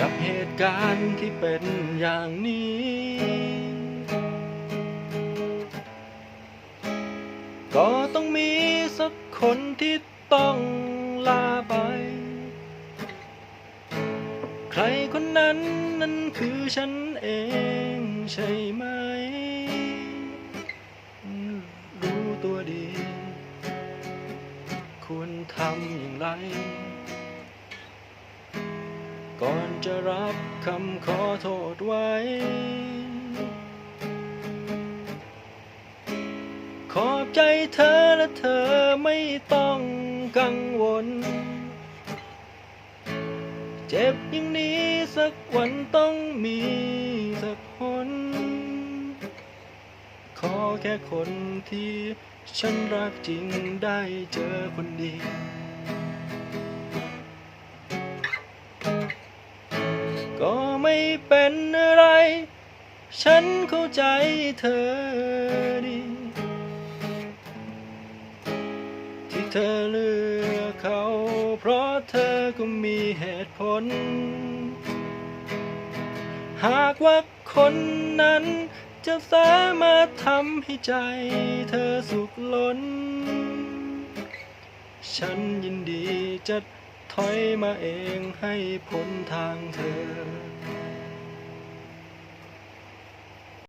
กับเหตุการณ์ที่เป็นอย่างนี้ ก็ต้องมีสักคนที่ต้องลาไป ใครคนนั้นนั้นคือฉันเองใช่ไหม รู้ตัวดี ควรทำอย่างไร ก่อนจะรับคำขอโทษไว้ ขอบใจเธอและเธอไม่ต้องกังวล เจ็บอย่างนี้สักวันต้องมีสักคน ขอแค่คนที่ฉันรักจริงได้เจอคนดี เป็นอะไร ฉันเข้าใจเธอดี ที่เธอเลือกเขา เพราะเธอก็มีเหตุผล หากว่าคนนั้นจะสามารถทำให้ใจเธอสุขล้น ฉันยินดีจะถอยมาเองให้พ้นทางเธอ